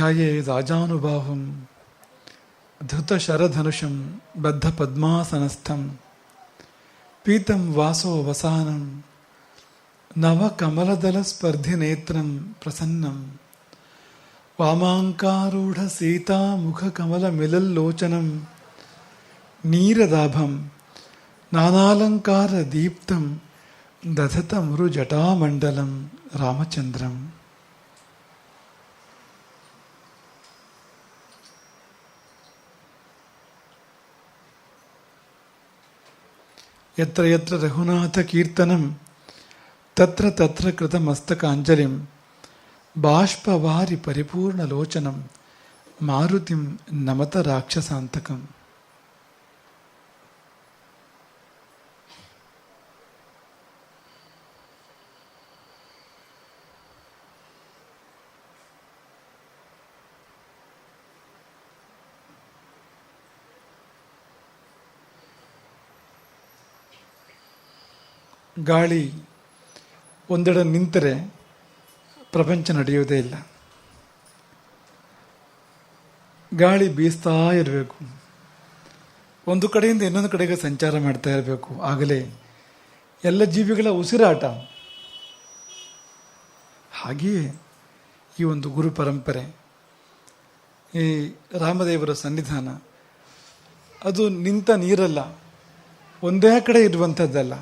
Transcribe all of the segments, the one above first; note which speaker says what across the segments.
Speaker 1: అధ్యాయే రాజానుభావం ధృతశరధనుషం బద్ధపద్మాసనస్థం పీతం వాసో వసానం నవకమలదల స్పర్ధి నేత్రం ప్రసన్నం వామాంకారూఢ సీతాముఖ కమల మిలల్లోచనం నీరదాభం నానాలంకార దీప్తం నానాలంకారదీప్తం దధతమృజటామండలం రామచంద్రం. ఎత్ర ఎత్ర రఘునాథ కీర్తనం తత్ర తత్ర కృతమస్తకాంజలిం బాష్పవారి పరిపూర్ణలోచనం మారుతిం నమత రాక్షసాంతకం ಗಾಳಿ ಒಂದೆಡೆ ನಿಂತರೆ ಪ್ರಪಂಚ ನಡೆಯುವುದೇ ಇಲ್ಲ. ಗಾಳಿ ಬೀಸ್ತಾ ಇರಬೇಕು. ಒಂದು ಕಡೆಯಿಂದ ಇನ್ನೊಂದು ಕಡೆಗೆ ಸಂಚಾರ ಮಾಡ್ತಾ ಇರಬೇಕು. ಆಗಲೇ ಎಲ್ಲ ಜೀವಿಗಳ ಉಸಿರಾಟ. ಹಾಗೆಯೇ ಈ ಒಂದು ಗುರು ಪರಂಪರೆ, ಈ ರಾಮದೇವರ ಸನ್ನಿಧಾನ, ಅದು ನಿಂತ ನೀರಲ್ಲ, ಒಂದೇ ಕಡೆ ಇರುವಂಥದ್ದಲ್ಲ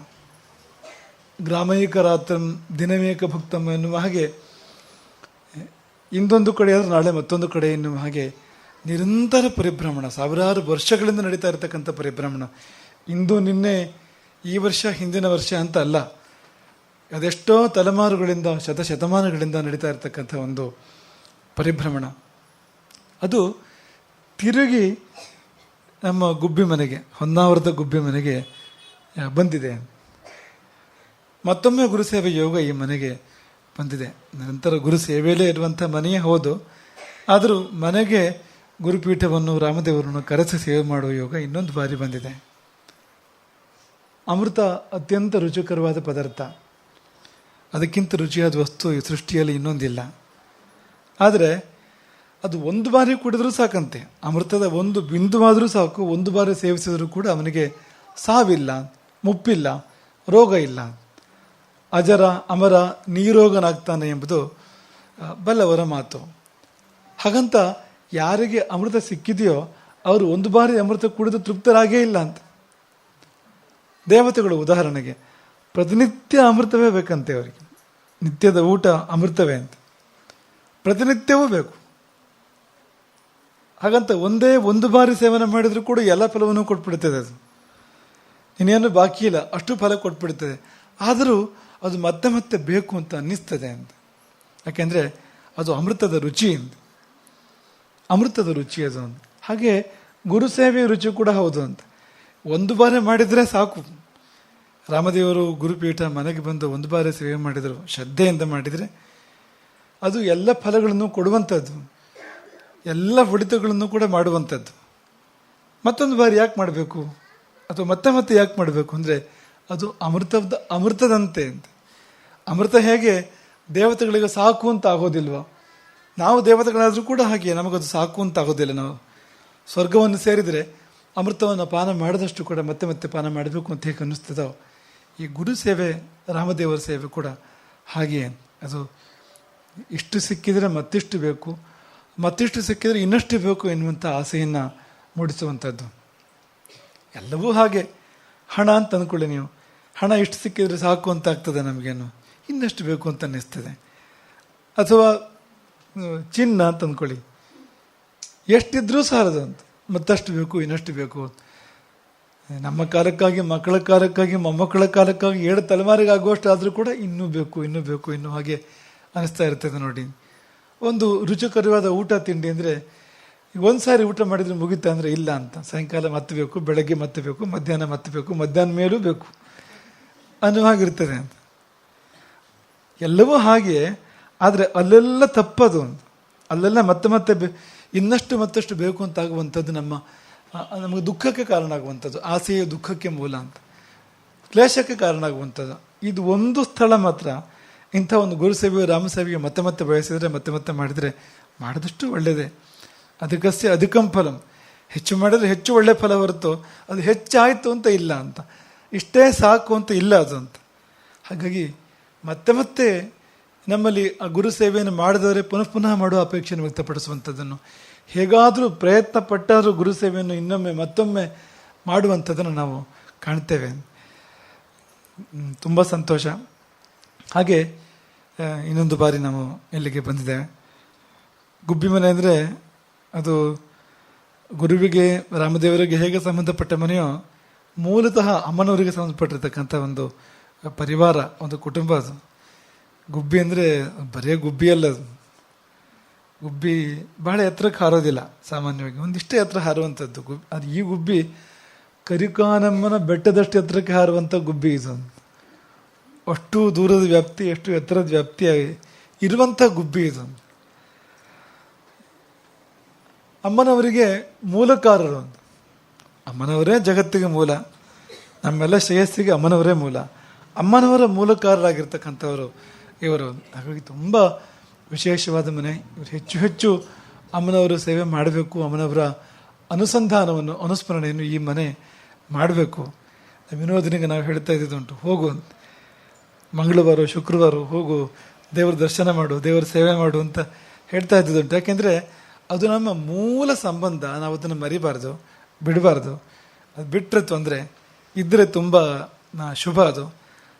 Speaker 1: ಗ್ರಾಮೈಕ ರಾತ್ರಂ ದಿನಮೇಕ ಭಕ್ತಂ ಎನ್ನುವ ಹಾಗೆ, ಇಂದೊಂದು ಕಡೆ ಆದರೆ ನಾಳೆ ಮತ್ತೊಂದು ಕಡೆ ಎನ್ನುವ ಹಾಗೆ ನಿರಂತರ ಪರಿಭ್ರಮಣ, ಸಾವಿರಾರು ವರ್ಷಗಳಿಂದ ನಡೀತಾ ಇರತಕ್ಕಂಥ ಪರಿಭ್ರಮಣ. ಇಂದು ನಿನ್ನೆ ಈ ವರ್ಷ ಹಿಂದಿನ ವರ್ಷ ಅಂತ ಅಲ್ಲ, ಅದೆಷ್ಟೋ ತಲೆಮಾರುಗಳಿಂದ, ಶತಶತಮಾನಗಳಿಂದ ನಡೀತಾ ಇರತಕ್ಕಂಥ ಒಂದು ಪರಿಭ್ರಮಣ. ಅದು ತಿರುಗಿ ನಮ್ಮ ಗುಬ್ಬಿ ಮನೆಗೆ, ಹೊನ್ನಾವರದ ಗುಬ್ಬಿ ಮನೆಗೆ, ಬಂದಿದೆ. ಮತ್ತೊಮ್ಮೆ ಗುರುಸೇವೆ ಯೋಗ ಈ ಮನೆಗೆ ಬಂದಿದೆ. ನಂತರ ಗುರು ಸೇವೆಯಲ್ಲೇ ಇರುವಂಥ ಮನೆಯೇ ಹೌದು. ಆದರೂ ಮನೆಗೆ ಗುರುಪೀಠವನ್ನು ರಾಮದೇವರನ್ನು ಕರೆಸಿ ಸೇವೆ ಮಾಡುವ ಯೋಗ ಇನ್ನೊಂದು ಬಾರಿ ಬಂದಿದೆ. ಅಮೃತ ಅತ್ಯಂತ ರುಚಿಕರವಾದ ಪದಾರ್ಥ. ಅದಕ್ಕಿಂತ ರುಚಿಯಾದ ವಸ್ತು ಈ ಸೃಷ್ಟಿಯಲ್ಲಿ ಇನ್ನೊಂದಿಲ್ಲ. ಆದರೆ ಅದು ಒಂದು ಬಾರಿ ಕುಡಿದ್ರೂ ಸಾಕಂತೆ. ಅಮೃತದ ಒಂದು ಬಿಂದುವಾದರೂ ಸಾಕು. ಒಂದು ಬಾರಿ ಸೇವಿಸಿದರೂ ಕೂಡ ಅವನಿಗೆ ಸಾವಿಲ್ಲ, ಮುಪ್ಪಿಲ್ಲ, ರೋಗ ಇಲ್ಲ. ಅಜರ, ಅಮರ, ನೀರೋಗನಾಗ್ತಾನೆ ಎಂಬುದು ಬಲ್ಲವರ ಮಾತು. ಹಾಗಂತ ಯಾರಿಗೆ ಅಮೃತ ಸಿಕ್ಕಿದೆಯೋ ಅವರು ಒಂದು ಬಾರಿ ಅಮೃತ ಕುಡಿದು ತೃಪ್ತರಾಗೇ ಇಲ್ಲ ಅಂತ. ದೇವತೆಗಳು ಉದಾಹರಣೆಗೆ, ಪ್ರತಿನಿತ್ಯ ಅಮೃತವೇ ಬೇಕಂತೆ ಅವರಿಗೆ. ನಿತ್ಯದ ಊಟ ಅಮೃತವೇ ಅಂತ. ಪ್ರತಿನಿತ್ಯವೂ ಬೇಕು. ಹಾಗಂತ ಒಂದೇ ಒಂದು ಬಾರಿ ಸೇವನೆ ಮಾಡಿದರೂ ಕೂಡ ಎಲ್ಲ ಫಲವನ್ನು ಕೊಟ್ಬಿಡ್ತದೆ ಅದು. ಇನ್ನೇನು ಬಾಕಿ ಇಲ್ಲ, ಅಷ್ಟು ಫಲ ಕೊಟ್ಬಿಡ್ತದೆ. ಆದರೂ ಅದು ಮತ್ತೆ ಮತ್ತೆ ಬೇಕು ಅಂತ ಅನ್ನಿಸ್ತದೆ ಅಂತ. ಯಾಕೆಂದರೆ ಅದು ಅಮೃತದ ರುಚಿ ಅಂತ. ಅಮೃತದ ರುಚಿ ಅದು ಅಂತ. ಹಾಗೆ ಗುರು ಸೇವೆಯ ರುಚಿ ಕೂಡ ಹೌದು ಅಂತ. ಒಂದು ಬಾರಿ ಮಾಡಿದರೆ ಸಾಕು. ರಾಮದೇವರು ಗುರುಪೀಠ ಮನೆಗೆ ಬಂದು ಒಂದು ಬಾರಿ ಸೇವೆ ಮಾಡಿದರು, ಶ್ರದ್ಧೆಯಿಂದ ಮಾಡಿದರೆ, ಅದು ಎಲ್ಲ ಫಲಗಳನ್ನು ಕೊಡುವಂಥದ್ದು ಎಲ್ಲ ಹೊಡಿತಗಳನ್ನು ಕೂಡ ಮಾಡುವಂಥದ್ದು ಮತ್ತೊಂದು ಬಾರಿ ಯಾಕೆ ಮಾಡಬೇಕು? ಅಥವಾ ಮತ್ತೆ ಮತ್ತೆ ಯಾಕೆ ಮಾಡಬೇಕು? ಅಂದರೆ ಅದು ಅಮೃತದ, ಅಮೃತದಂತೆ ಅಂತ. ಅಮೃತ ಹೇಗೆ ದೇವತೆಗಳಿಗೆ ಸಾಕು ಅಂತ ಆಗೋದಿಲ್ವ? ನಾವು ದೇವತೆಗಳಾದರೂ ಕೂಡ ಹಾಗೆ ನಮಗದು ಸಾಕು ಅಂತ ಆಗೋದಿಲ್ಲ ನಾವು. ಸ್ವರ್ಗವನ್ನು ಸೇರಿದರೆ ಅಮೃತವನ್ನು ಪಾನ ಮಾಡಿದಷ್ಟು ಕೂಡ ಮತ್ತೆ ಮತ್ತೆ ಪಾನ ಮಾಡಬೇಕು ಅಂತ ಹೇಗೆ ಅನ್ನಿಸ್ತದೋ, ಈ ಗುರು ಸೇವೆ, ರಾಮದೇವರ ಸೇವೆ ಕೂಡ ಹಾಗೆ ಅದು ಇಷ್ಟು ಸಿಕ್ಕಿದರೆ ಮತ್ತಿಷ್ಟು ಬೇಕು, ಮತ್ತಿಷ್ಟು ಸಿಕ್ಕಿದರೆ ಇನ್ನಷ್ಟು ಬೇಕು ಎನ್ನುವಂಥ ಆಸೆಯನ್ನು ಮೂಡಿಸುವಂಥದ್ದು. ಎಲ್ಲವೂ ಹಾಗೆ. ಹಣ ಅಂತ ಅಂದ್ಕೊಳ್ಳಿ ನೀವು. ಹಣ ಎಷ್ಟು ಸಿಕ್ಕಿದರೆ ಸಾಕು ಅಂತ ಆಗ್ತದೆ ನಮಗೇನು. ಇನ್ನಷ್ಟು ಬೇಕು ಅಂತ ಅನ್ನಿಸ್ತದೆ. ಅಥವಾ ಚಿನ್ನ ಅಂತ ಅಂದ್ಕೊಳ್ಳಿ ಎಷ್ಟಿದ್ರೂ ಸಾಲದು ಅಂತ. ಮತ್ತಷ್ಟು ಬೇಕು, ಇನ್ನಷ್ಟು ಬೇಕು. ನಮ್ಮ ಕಾಲಕ್ಕಾಗಿ, ಮಕ್ಕಳ ಕಾಲಕ್ಕಾಗಿ, ಮೊಮ್ಮಕ್ಕಳ ಕಾಲಕ್ಕಾಗಿ ಏಳು ತಲೆಮಾರಿಗಾಗುವಷ್ಟು ಆದರೂ ಕೂಡ ಇನ್ನೂ ಬೇಕು ಇನ್ನೂ ಬೇಕು, ಇನ್ನೂ ಹಾಗೆ ಅನಿಸ್ತಾ ಇರ್ತದೆ ನೋಡಿ. ಒಂದು ರುಚಿಕರವಾದ ಊಟ ತಿಂಡಿ ಅಂದರೆ, ಒಂದು ಸಾರಿ ಊಟ ಮಾಡಿದ್ರೆ ಮುಗಿತಾ ಅಂದರೆ ಇಲ್ಲ ಅಂತ. ಸಾಯಂಕಾಲ ಮತ್ತೆ ಬೇಕು, ಬೆಳಗ್ಗೆ ಮತ್ತೆ ಬೇಕು, ಮಧ್ಯಾಹ್ನ ಮತ್ತೆ ಬೇಕು, ಮಧ್ಯಾಹ್ನ ಮೇಲೂ ಬೇಕು. ಅನ್ನೋ ಅಂತ. ಎಲ್ಲವೂ ಹಾಗೆ, ಆದರೆ ಅಲ್ಲೆಲ್ಲ ತಪ್ಪದು ಅಂತ. ಅಲ್ಲೆಲ್ಲ ಮತ್ತೆ ಮತ್ತೆ ಇನ್ನಷ್ಟು ಮತ್ತಷ್ಟು ಬೇಕು ಅಂತ ಆಗುವಂಥದ್ದು ನಮ್ಮ ನಮಗೆ ದುಃಖಕ್ಕೆ ಕಾರಣ ಆಗುವಂಥದ್ದು. ಆಸೆಯ ದುಃಖಕ್ಕೆ ಮೂಲ ಅಂತ. ಕ್ಲೇಶಕ್ಕೆ ಕಾರಣ ಆಗುವಂಥದ್ದು. ಇದು ಒಂದು ಸ್ಥಳ ಮಾತ್ರ. ಇಂಥ ಒಂದು ಗುರುಸಭೆಯು ರಾಮಸೇವೆಗೆ ಮತ್ತೆ ಮತ್ತೆ ಬಯಸಿದರೆ, ಮತ್ತೆ ಮತ್ತೆ ಮಾಡಿದರೆ ಮಾಡಿದಷ್ಟು ಒಳ್ಳೆಯದೇ ಅದಕ್ಕಷ್ಟೇ ಅಧಿಕಂ ಫಲಂ. ಹೆಚ್ಚು ಮಾಡಿದರೆ ಹೆಚ್ಚು ಒಳ್ಳೆಯ ಫಲ ಹೊರತು, ಅದು ಹೆಚ್ಚಾಯಿತು ಅಂತ ಇಲ್ಲ ಅಂತ. ಇಷ್ಟೇ ಸಾಕು ಅಂತ ಇಲ್ಲ ಅದಂತ. ಹಾಗಾಗಿ ಮತ್ತೆ ಮತ್ತೆ ನಮ್ಮಲ್ಲಿ ಆ ಗುರು ಸೇವೆಯನ್ನು ಮಾಡಿದವರೇ ಪುನಃ ಪುನಃ ಮಾಡುವ ಅಪೇಕ್ಷೆಯನ್ನು ವ್ಯಕ್ತಪಡಿಸುವಂಥದ್ದನ್ನು. ಹೇಗಾದರೂ ಪ್ರಯತ್ನ ಪಟ್ಟಾದರೂ ಗುರು ಸೇವೆಯನ್ನು ಇನ್ನೊಮ್ಮೆ ಮತ್ತೊಮ್ಮೆ ಮಾಡುವಂಥದ್ದನ್ನು ನಾವು ಕಾಣ್ತೇವೆ. ತುಂಬ ಸಂತೋಷ. ಹಾಗೆ ಇನ್ನೊಂದು ಬಾರಿ ನಾವು ಇಲ್ಲಿಗೆ ಬಂದಿದ್ದೇವೆ ಗುಬ್ಬಿ ಮನೆ ಅಂದರೆ ಅದು ಗುರುವಿಗೆ, ರಾಮದೇವರಿಗೆ ಹೇಗೆ ಸಂಬಂಧಪಟ್ಟ ಮನೆಯೋ ಮೂಲತಃ ಅಮ್ಮನವರಿಗೆ ಸಂಬಂಧಪಟ್ಟಿರ್ತಕ್ಕಂಥ ಒಂದು ಪರಿವಾರ, ಒಂದು ಕುಟುಂಬ ಅದು. ಗುಬ್ಬಿ ಅಂದರೆ ಬರೇ ಗುಬ್ಬಿ ಅಲ್ಲ ಅದು. ಗುಬ್ಬಿ ಬಹಳ ಎತ್ತರಕ್ಕೆ ಹಾರೋದಿಲ್ಲ ಸಾಮಾನ್ಯವಾಗಿ. ಒಂದಿಷ್ಟೇ ಎತ್ತರ ಹಾರುವಂಥದ್ದು. ಗುಬ್ಬಿ, ಅದು ಈ ಗುಬ್ಬಿ ಕರಿಕಾನಮ್ಮನ ಬೆಟ್ಟದಷ್ಟು ಎತ್ತರಕ್ಕೆ ಹಾರುವಂಥ ಗುಬ್ಬಿ ಇದು. ಅಷ್ಟು ದೂರದ ವ್ಯಾಪ್ತಿ, ಎಷ್ಟು ಎತ್ತರದ ವ್ಯಾಪ್ತಿಯಾಗಿ ಇರುವಂಥ ಗುಬ್ಬಿ ಇದು. ಅಮ್ಮನವರಿಗೆ ಮೂಲಕಾರರು ಅಂತ. ಅಮ್ಮನವರೇ ಜಗತ್ತಿಗೆ ಮೂಲ. ನಮ್ಮೆಲ್ಲ ಶ್ರೇಯಸ್ಸಿಗೆ ಅಮ್ಮನವರೇ ಮೂಲ. ಅಮ್ಮನವರ ಮೂಲಕಾರರಾಗಿರ್ತಕ್ಕಂಥವರು ಇವರು. ಹಾಗಾಗಿ ತುಂಬ ವಿಶೇಷವಾದ ಮನೆ. ಇವರು ಹೆಚ್ಚು ಹೆಚ್ಚು ಅಮ್ಮನವರು ಸೇವೆ ಮಾಡಬೇಕು. ಅಮ್ಮನವರ ಅನುಸಂಧಾನವನ್ನು, ಅನುಸ್ಮರಣೆಯನ್ನು ಈ ಮನೆ ಮಾಡಬೇಕು. ವಿನೋದನಿಗೆ ನಾವು ಹೇಳ್ತಾ ಇದ್ದಿದ್ದುಂಟು ಹೋಗು ಮಂಗಳವಾರ, ಶುಕ್ರವಾರ ಹೋಗು. ದೇವರ ದರ್ಶನ ಮಾಡು, ದೇವರ ಸೇವೆ ಮಾಡು ಅಂತ ಹೇಳ್ತಾ ಇದ್ದಿದ್ದುಂಟು ಯಾಕೆಂದರೆ ಅದು ನಮ್ಮ ಮೂಲ ಸಂಬಂಧ. ನಾವು ಅದನ್ನು ಮರಿಬಾರ್ದು. ಬಿಡಬಾರ್ದು. ಅದು ಬಿಟ್ಟರೆ ತೊಂದರೆ. ಇದ್ದರೆ ತುಂಬ ಶುಭ ಅದು.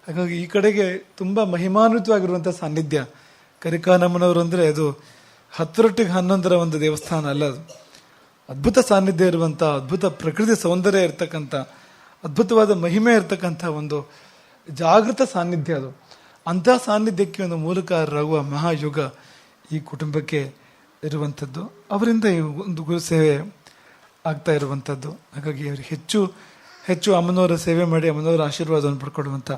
Speaker 1: ಹಾಗಾಗಿ ಈ ಕಡೆಗೆ ತುಂಬ ಮಹಿಮಾನ್ವಿತವಾಗಿರುವಂಥ ಸಾನ್ನಿಧ್ಯ. ಕರಿಕಾನಮ್ಮನವರು ಅಂದರೆ ಅದು ಹತ್ತರೊಟ್ಟಿಗೆ ಹನ್ನೊಂದರ ಒಂದು ದೇವಸ್ಥಾನ ಅಲ್ಲ ಅದು. ಅದ್ಭುತ ಸಾನ್ನಿಧ್ಯ ಇರುವಂಥ ಅದ್ಭುತ ಪ್ರಕೃತಿ ಸೌಂದರ್ಯ ಇರತಕ್ಕಂಥ, ಅದ್ಭುತವಾದ ಮಹಿಮೆ ಇರತಕ್ಕಂಥ ಒಂದು ಜಾಗೃತ ಸಾನ್ನಿಧ್ಯ ಅದು. ಅಂಥ ಸಾನ್ನಿಧ್ಯಕ್ಕೆ ಒಂದು ಮೂಲಕಾರರಾಗುವ ಮಹಾಯುಗ ಈ ಕುಟುಂಬಕ್ಕೆ ಇರುವಂಥದ್ದು. ಅವರಿಂದ ಈ ಒಂದು ಗುರು ಸೇವೆ ಆಗ್ತಾ ಇರುವಂಥದ್ದು ಹಾಗಾಗಿ ಅವ್ರಿಗೆ ಹೆಚ್ಚು ಹೆಚ್ಚು ಅಮ್ಮನವರ ಸೇವೆ ಮಾಡಿ ಅಮ್ಮನವರ ಆಶೀರ್ವಾದವನ್ನು ಪಡ್ಕೊಡುವಂಥ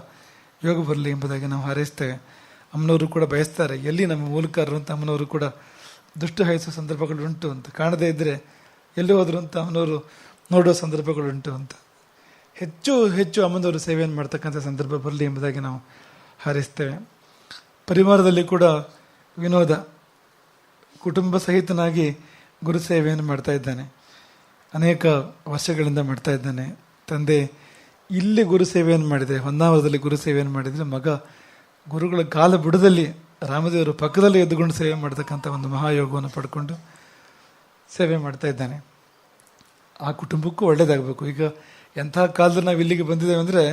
Speaker 1: ಯೋಗ ಬರಲಿ ಎಂಬುದಾಗಿ ನಾವು ಹಾರೈಸ್ತೇವೆ ಅಮ್ಮನವರು ಕೂಡ ಬಯಸ್ತಾರೆ. ಎಲ್ಲಿ ನಮ್ಮ ಮೂಲಕರು ಅಂತ ಅಮ್ಮನವರು ಕೂಡ ದುಷ್ಟು ಹಾಯಿಸುವ ಸಂದರ್ಭಗಳು ಉಂಟು ಅಂತ. ಕಾಣದೇ ಇದ್ದರೆ ಎಲ್ಲಿ ಹೋದ್ರು ಅಂತ ಅಮ್ಮನವರು ನೋಡುವ ಸಂದರ್ಭಗಳುಂಟು ಅಂತ. ಹೆಚ್ಚು ಹೆಚ್ಚು ಅಮ್ಮನವರ ಸೇವೆಯನ್ನು ಮಾಡ್ತಕ್ಕಂಥ ಸಂದರ್ಭ ಬರಲಿ ಎಂಬುದಾಗಿ ನಾವು ಹಾರೈಸ್ತೇವೆ. ಪರಿವಾರದಲ್ಲಿ ಕೂಡ ವಿನೋದ ಕುಟುಂಬ ಸಹಿತನಾಗಿ ಗುರು ಸೇವೆಯನ್ನು ಮಾಡ್ತಾ ಇದ್ದಾನೆ. ಅನೇಕ ವರ್ಷಗಳಿಂದ ಮಾಡ್ತಾ ಇದ್ದಾನೆ. ತಂದೆ, ಇಲ್ಲಿ ಗುರು ಸೇವೆಯನ್ನು ಮಾಡಿದರೆ ಹೊನ್ನಾವರದಲ್ಲಿ ಗುರು ಸೇವೆಯನ್ನು ಮಾಡಿದರೆ ಮಗ ಗುರುಗಳ ಕಾಲ ಬುಡದಲ್ಲಿ, ರಾಮದೇವರು ಪಕ್ಕದಲ್ಲಿ ಎದ್ದುಕೊಂಡು ಸೇವೆ ಮಾಡ್ತಕ್ಕಂಥ ಒಂದು ಮಹಾಯೋಗವನ್ನು ಪಡ್ಕೊಂಡು ಸೇವೆ ಮಾಡ್ತಾ ಇದ್ದಾನೆ. ಆ ಕುಟುಂಬಕ್ಕೂ ಒಳ್ಳೆಯದಾಗಬೇಕು ಈಗ ಎಂಥ ಕಾಲದಲ್ಲಿ ನಾವು ಇಲ್ಲಿಗೆ ಬಂದಿದ್ದೇವೆ ಅಂದರೆ,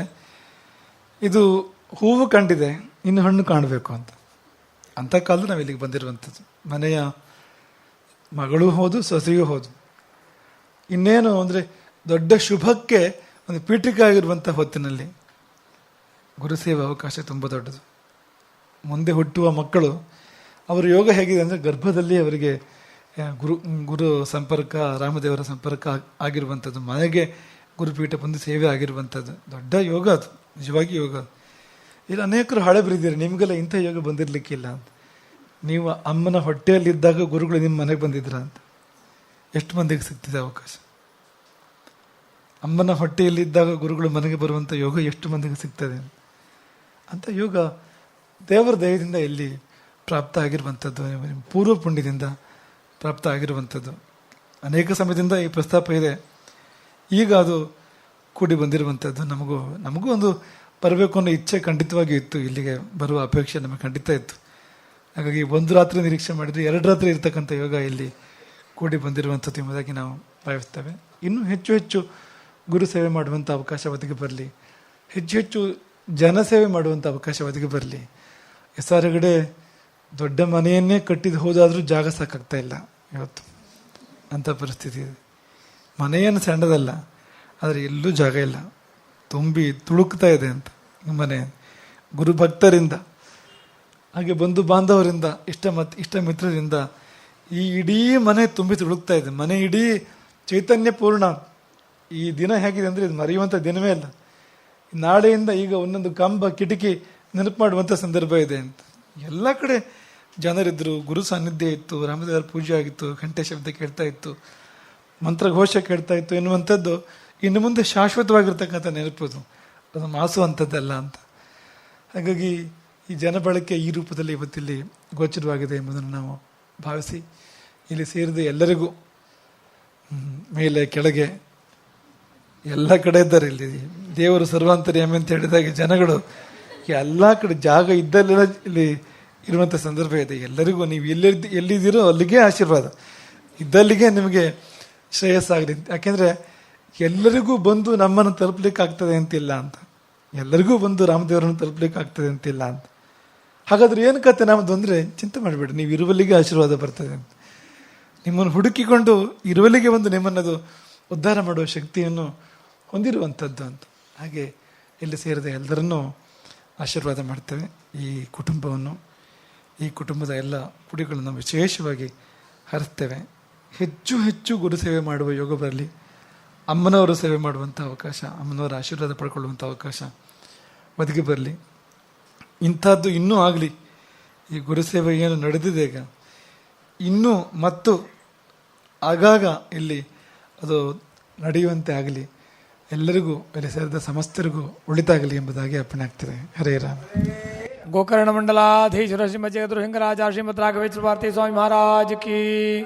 Speaker 1: ಇದು ಹೂವು ಕಂಡಿದೆ, ಇನ್ನು ಹಣ್ಣು ಕಾಣಬೇಕು ಅಂತ. ಅಂಥ ಕಾಲದಲ್ಲಿ ನಾವು ಇಲ್ಲಿಗೆ ಬಂದಿರುವಂಥದ್ದು. ಮನೆಯ ಮಗಳೂ ಹೌದು, ಸೊಸೆಯೂ ಹೌದು. ಇನ್ನೇನು ಅಂದರೆ ದೊಡ್ಡ ಶುಭಕ್ಕೆ ಒಂದು ಪೀಠಿಕೆ ಆಗಿರುವಂಥ ಹೊತ್ತಿನಲ್ಲಿ ಗುರುಸೇವೆ ಅವಕಾಶ ತುಂಬ ದೊಡ್ಡದು. ಮುಂದೆ ಹುಟ್ಟುವ ಮಕ್ಕಳು, ಅವರ ಯೋಗ ಹೇಗಿದೆ ಅಂದರೆ ಗರ್ಭದಲ್ಲಿ ಅವರಿಗೆ ಗುರು ಗುರು ಸಂಪರ್ಕ, ರಾಮದೇವರ ಸಂಪರ್ಕ ಆಗ್- ಆಗಿರುವಂಥದ್ದು, ಮನೆಗೆ ಗುರುಪೀಠ ಬಂದು ಸೇವೆ ಆಗಿರುವಂಥದ್ದು. ದೊಡ್ಡ ಯೋಗ ಅದು, ನಿಜವಾಗಿ ಯೋಗ. ಇಲ್ಲಿ ಅನೇಕರು ಹಳೆ ಬರೀದಿರಿ ನಿಮಗೆಲ್ಲ ಇಂಥ ಯೋಗ ಬಂದಿರಲಿಕ್ಕಿಲ್ಲ ಅಂತ. ನೀವು ಅಮ್ಮನ ಹೊಟ್ಟೆಯಲ್ಲಿದ್ದಾಗ ಗುರುಗಳು ನಿಮ್ಮ ಮನೆಗೆ ಬಂದಿದ್ರ ಅಂತ ಎಷ್ಟು ಮಂದಿಗೆ ಸಿಗ್ತಿದೆ ಅವಕಾಶ? ಅಮ್ಮನ ಹೊಟ್ಟೆಯಲ್ಲಿದ್ದಾಗ ಗುರುಗಳು ಮನೆಗೆ ಬರುವಂಥ ಯೋಗ ಎಷ್ಟು ಮಂದಿಗೆ ಸಿಗ್ತದೆ? ಅಂತ ಯೋಗ ದೇವರ ದಯದಿಂದ ಇಲ್ಲಿ ಪ್ರಾಪ್ತ ಆಗಿರುವಂಥದ್ದು ಪೂರ್ವ ಪುಣ್ಯದಿಂದ ಪ್ರಾಪ್ತ ಆಗಿರುವಂಥದ್ದು. ಅನೇಕ ಸಮಯದಿಂದ ಈ ಪ್ರಸ್ತಾಪ ಇದೆ. ಈಗ ಅದು ಕೂಡಿ ಬಂದಿರುವಂಥದ್ದು. ನಮಗೂ ನಮಗೂ ಒಂದು ಬರಬೇಕು ಅನ್ನೋ ಇಚ್ಛೆ ಖಂಡಿತವಾಗಿ ಇತ್ತು. ಇಲ್ಲಿಗೆ ಬರುವ ಅಪೇಕ್ಷೆ ನಮಗೆ ಖಂಡಿತ ಇತ್ತು. ಹಾಗಾಗಿ ಒಂದು ರಾತ್ರಿ ನಿರೀಕ್ಷೆ ಮಾಡಿದರೆ ಎರಡು ರಾತ್ರಿ ಇರ್ತಕ್ಕಂಥ ಯೋಗ ಇಲ್ಲಿ ಕೂಡಿ ಬಂದಿರುವಂಥದ್ದು ಎಂಬುದಾಗಿ ನಾವು ಭಾವಿಸ್ತೇವೆ. ಇನ್ನೂ ಹೆಚ್ಚು ಹೆಚ್ಚು ಗುರು ಸೇವೆ ಮಾಡುವಂಥ ಅವಕಾಶ ಒದಗಿ ಬರಲಿ. ಹೆಚ್ಚು ಹೆಚ್ಚು ಜನಸೇವೆ ಮಾಡುವಂಥ ಅವಕಾಶ ಒದಗಿ ಬರಲಿ. ಎಸ್ ಆರ್ ಹೆಗಡೆ ದೊಡ್ಡ ಮನೆಯನ್ನೇ ಕಟ್ಟಿದ್ದು ಹೋದಾದರೂ ಜಾಗ ಸಾಕಾಗ್ತಾ ಇಲ್ಲ ಇವತ್ತು. ಅಂಥ ಪರಿಸ್ಥಿತಿ ಇದೆ. ಮನೆಯನ್ನು ಸಣ್ಣದಲ್ಲ, ಆದರೆ ಎಲ್ಲೂ ಜಾಗ ಇಲ್ಲ. ತುಂಬಿ ತುಳುಕ್ತಾ ಇದೆ ಅಂತ ಮನೆ. ಗುರು ಭಕ್ತರಿಂದ, ಹಾಗೆ ಬಂಧು ಬಾಂಧವರಿಂದ, ಇಷ್ಟ ಮತ್ ಇಷ್ಟ ಮಿತ್ರರಿಂದ ಈ ಇಡೀ ಮನೆ ತುಂಬಿ ತುಳುಕ್ತಾ ಇದೆ ಮನೆ ಇಡೀ ಚೈತನ್ಯ ಪೂರ್ಣ. ಈ ದಿನ ಹೇಗಿದೆ ಅಂದರೆ ಇದು ಮರೆಯುವಂಥ ದಿನವೇ ಅಲ್ಲ. ನಾಳೆಯಿಂದ ಈಗ ಒಂದೊಂದು ಕಂಬ, ಕಿಟಕಿ ನೆನಪು ಮಾಡುವಂಥ ಸಂದರ್ಭ ಇದೆ ಅಂತ. ಎಲ್ಲ ಕಡೆ ಜನರಿದ್ದರು ಗುರು ಸಾನ್ನಿಧ್ಯ ಇತ್ತು, ರಾಮದೇವರ ಪೂಜೆ ಆಗಿತ್ತು, ಘಂಟೆ ಶಬ್ದ ಕೇಳ್ತಾ ಇತ್ತು, ಮಂತ್ರಘೋಷ ಕೇಳ್ತಾ ಇತ್ತು ಎನ್ನುವಂಥದ್ದು ಇನ್ನು ಮುಂದೆ ಶಾಶ್ವತವಾಗಿರ್ತಕ್ಕಂಥ ನೆನಪುದು ಅದು. ಮಾಸುವಂಥದ್ದಲ್ಲ ಅಂತ. ಹಾಗಾಗಿ ಈ ಜನಬಳಕೆ ಈ ರೂಪದಲ್ಲಿ ಇವತ್ತಿಲ್ಲಿ ಗೋಚರವಾಗಿದೆ ಎಂಬುದನ್ನು ನಾವು ಭಾವಿಸಿ ಇಲ್ಲಿ ಸೇರಿದ ಎಲ್ಲರಿಗೂ ಮೇಲೆ ಕೆಳಗೆ ಎಲ್ಲ ಕಡೆ ಇದ್ದಾರೆ ಇಲ್ಲಿ. ದೇವರು ಸರ್ವಾಂತರ್ಯಾಮಿ ಅಂತ ಹೇಳಿದಾಗ ಜನಗಳು ಎಲ್ಲ ಕಡೆ ಜಾಗ ಇದ್ದಲ್ಲೆಲ್ಲ ಇಲ್ಲಿ ಇರುವಂಥ ಸಂದರ್ಭ ಇದೆ. ಎಲ್ಲರಿಗೂ ನೀವು ಎಲ್ಲಿ ಎಲ್ಲಿದ್ದೀರೋ ಅಲ್ಲಿಗೆ ಆಶೀರ್ವಾದ. ಇದ್ದಲ್ಲಿಗೆ ನಿಮಗೆ ಶ್ರೇಯಸ್ಸಾಗಲಿ ಯಾಕೆಂದರೆ ಎಲ್ಲರಿಗೂ ಬಂದು ನಮ್ಮನ್ನು ತಲುಪಲಿಕ್ಕೆ ಆಗ್ತದೆ ಅಂತಿಲ್ಲ ಅಂತ. ಎಲ್ಲರಿಗೂ ಬಂದು ರಾಮದೇವರನ್ನು ತಲುಪಲಿಕ್ಕೆ ಆಗ್ತದೆ ಅಂತಿಲ್ಲ ಅಂತ. ಹಾಗಾದ್ರೆ ಏನು ಕತೆ ನಮ್ಮದು ಅಂದರೆ, ಚಿಂತೆ ಮಾಡಬೇಡಿ, ನೀವು ಇರುವಲ್ಲಿಗೆ ಆಶೀರ್ವಾದ ಬರ್ತದೆ ನಿಮ್ಮನ್ನು ಹುಡುಕಿಕೊಂಡು ಇರುವಲ್ಲಿಗೆ ಒಂದು ನಿಮ್ಮನ್ನದು ಉದ್ಧಾರ ಮಾಡುವ ಶಕ್ತಿಯನ್ನು ಹೊಂದಿರುವಂಥದ್ದು ಅಂತ. ಹಾಗೆ ಇಲ್ಲಿ ಸೇರಿದ ಎಲ್ಲರನ್ನೂ ಆಶೀರ್ವಾದ ಮಾಡ್ತೇವೆ. ಈ ಕುಟುಂಬವನ್ನು, ಈ ಕುಟುಂಬದ ಎಲ್ಲ ಕುಡಿಗಳನ್ನು ವಿಶೇಷವಾಗಿ ಹರಿಸ್ತೇವೆ ಹೆಚ್ಚು ಹೆಚ್ಚು ಗುರು ಸೇವೆ ಮಾಡುವ ಯೋಗ ಬರಲಿ. ಅಮ್ಮನವರು ಸೇವೆ ಮಾಡುವಂಥ ಅವಕಾಶ, ಅಮ್ಮನವರ ಆಶೀರ್ವಾದ ಪಡ್ಕೊಳ್ಳುವಂಥ ಅವಕಾಶ ಒದಗಿ ಬರಲಿ. ಇಂಥದ್ದು ಇನ್ನೂ ಆಗಲಿ. ಈ ಗುರುಸೇವೆ ಏನು ನಡೆದಿದೆ ಈಗ. ಇನ್ನೂ ಮತ್ತು ಆಗಾಗ ಇಲ್ಲಿ ಅದು ನಡೆಯುವಂತೆ ಆಗಲಿ. ಎಲ್ಲರಿಗೂ, ಇಲ್ಲಿ ಸೇರಿದ ಸಮಸ್ತರಿಗೂ ಒಳಿತಾಗಲಿ ಎಂಬುದಾಗಿ ಅರ್ಪಣೆ ಆಗ್ತದೆ ಹರೇ ರಾಮ.
Speaker 2: ಗೋಕರ್ಣ ಮಂಡಲಾಧೀಶ್ವರ ಶ್ರೀಮದ್ ಜಗದ್ರು ಹಿಂಗರಾಜ ಶ್ರೀಮದ್ ರಾಘವೇಶ್ವರ ಭಾರತಿ ಸ್ವಾಮಿ ಮಹಾರಾಜ್ ಕಿ.